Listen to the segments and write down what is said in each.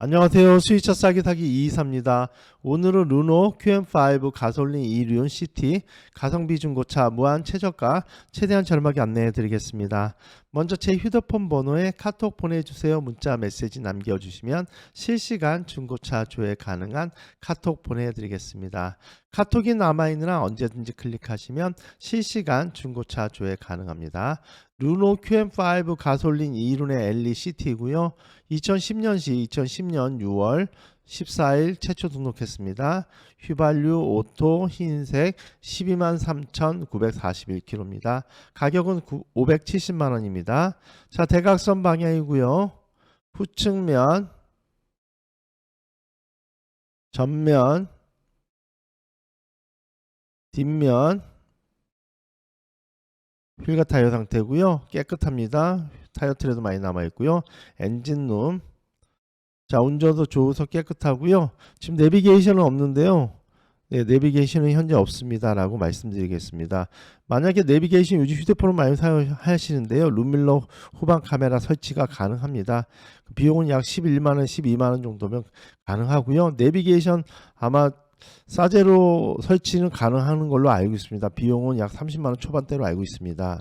안녕하세요. 수위차 싸게 사기 224입니다. 오늘은 르노 QM5 가솔린 2륜 CT 가성비 중고차 무한 최저가 최대한 저렴하게 안내해 드리겠습니다. 먼저 제 휴대폰 번호에 카톡 보내주세요. 문자 메시지 남겨주시면 실시간 중고차 조회 가능한 카톡 보내드리겠습니다. 카톡이 남아있느라 언제든지 클릭하시면 실시간 중고차 조회 가능합니다. 르노 QM5 가솔린 2륜의 엘리 CT이고요. 2010년시 2010년 6월 14일 최초 등록했습니다. 휘발유 오토 흰색 12만 3,941km입니다. 가격은 570만 원입니다. 자, 대각선 방향이고요. 후측면 전면 뒷면 휠과 타이어 상태고요. 깨끗합니다. 타이어 트레도 많이 남아 있고요. 엔진룸. 자, 운전도 좋아서 깨끗하고요. 지금 내비게이션은 없는데요. 네, 내비게이션은 현재 없습니다 라고 말씀드리겠습니다. 만약에 내비게이션 요즘 휴대폰을 많이 사용하시는데요. 룸밀러 후방 카메라 설치가 가능합니다. 비용은 약 11만 원, 12만 원 정도면 가능하고요. 내비게이션 아마 싸제로 설치는 가능한 걸로 알고 있습니다. 비용은 약 30만 원 초반대로 알고 있습니다.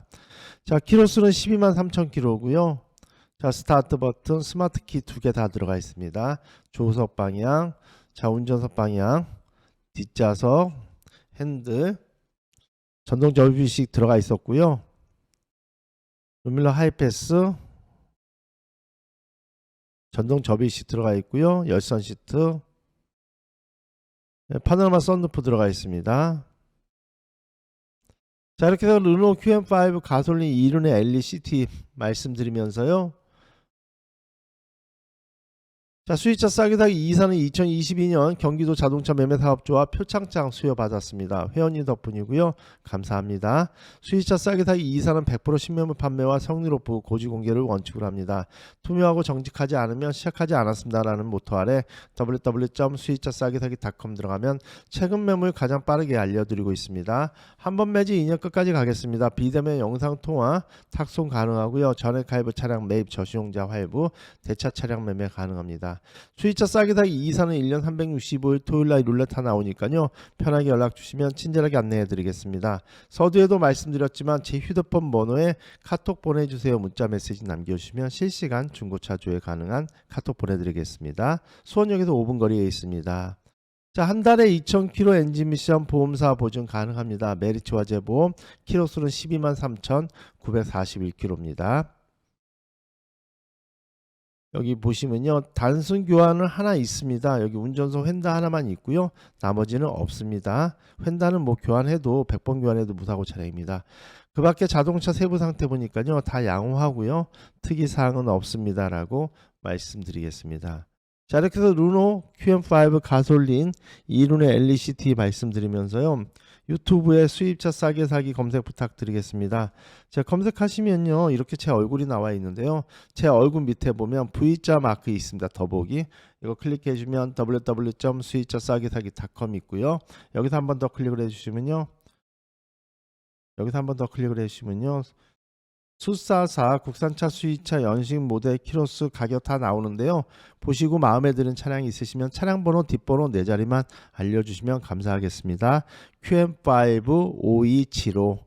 자, 키로수는 12만 3천 킬로고요. 자, 스타트 버튼, 스마트 키 두 개 다 들어가 있습니다. 조수석 방향, 자, 운전석 방향, 뒷좌석, 핸들, 전동 접이식 들어가 있었고요. 루밀러 하이패스, 전동 접이식 들어가 있고요. 열선 시트, 네, 파노라마 썬루프 들어가 있습니다. 자 이렇게 해서 르노 QM5 가솔린 2륜의 LECT 말씀드리면서요. 자 수입차 싸게 사기 2사는 2022년 경기도 자동차 매매 사업조합 표창장 수여받았습니다. 회원님 덕분이고요. 감사합니다. 수입차 싸게 사기 2사는 100% 신매물 판매와 성능 높고 고지 공개를 원칙으로 합니다. 투명하고 정직하지 않으면 시작하지 않았습니다라는 모토 아래 www.수입차 싸게사기.com 들어가면 최근 매물 가장 빠르게 알려드리고 있습니다. 한 번 매지 2년 끝까지 가겠습니다. 비대면 영상 통화 탁송 가능하고요. 전액 할부 차량 매입 저수용자 할부 대차 차량 매매 가능합니다. 수입차 싸게 사기 2사는 1년 365일 토요일 날 룰렛 하나 나오니까요. 편하게 연락 주시면 친절하게 안내해 드리겠습니다. 서두에도 말씀드렸지만 제 휴대폰 번호에 카톡 보내주세요. 문자 메시지 남겨주시면 실시간 중고차 조회 가능한 카톡 보내드리겠습니다. 수원역에서 5분 거리에 있습니다. 자, 한 달에 2,000km 엔진 미션 보험사 보증 가능합니다. 메리츠 화재 보험 키로수는 12만 3,941km입니다. 여기 보시면요. 단순 교환은 하나 있습니다. 여기 운전석 휀다 하나만 있고요. 나머지는 없습니다. 휀다는 뭐 교환해도 100번 교환해도 무사고 차량입니다. 그 밖에 자동차 세부 상태 보니까요. 다 양호하고요. 특이 사항은 없습니다라고 말씀드리겠습니다. 자, 이렇게 해서 르노 QM5 가솔린 2륜의 LECT 말씀드리면서요. 유튜브에 수입차 싸게 사기 검색 부탁드리겠습니다. 자, 검색하시면요. 이렇게 제 얼굴이 나와 있는데요. 제 얼굴 밑에 보면 V자 마크 있습니다. 더보기. 이거 클릭해 주면 www.수입차 싸게 사기.com 있고요. 여기서 한 번 더 클릭을 해 주시면요. 여기서 한 번 더 클릭을 해 주시면요. 수사사 국산차 수입차 연식 모델 키로수 가격 다 나오는데요. 보시고 마음에 드는 차량이 있으시면 차량 번호 뒷번호 네 자리만 알려주시면 감사하겠습니다. QM5 5275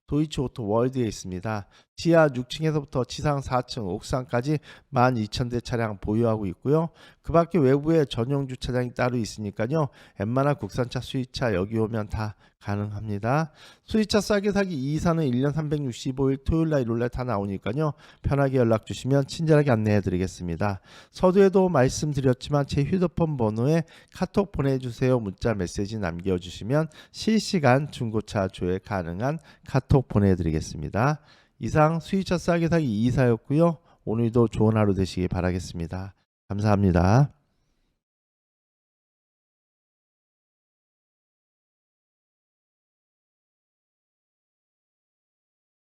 도이치 오토 월드에 있습니다. 지하 6층에서부터 지상 4층, 옥상까지 12,000대 차량 보유하고 있고요. 그 밖에 외부에 전용 주차장이 따로 있으니까요. 웬만한 국산차, 수입차 여기 오면 다 가능합니다. 수입차 싸게 사기 2사는 1년 365일 토요일날 룰렛 다 나오니까요. 편하게 연락 주시면 친절하게 안내해 드리겠습니다. 서두에도 말씀드렸지만 제 휴대폰 번호에 카톡 보내주세요. 문자 메시지 남겨주시면 실시간 중고차 조회 가능한 카톡 보내드리겠습니다. 이상 수입차 싸게 사기 2사였고요. 오늘도 좋은 하루 되시기 바라겠습니다. 감사합니다.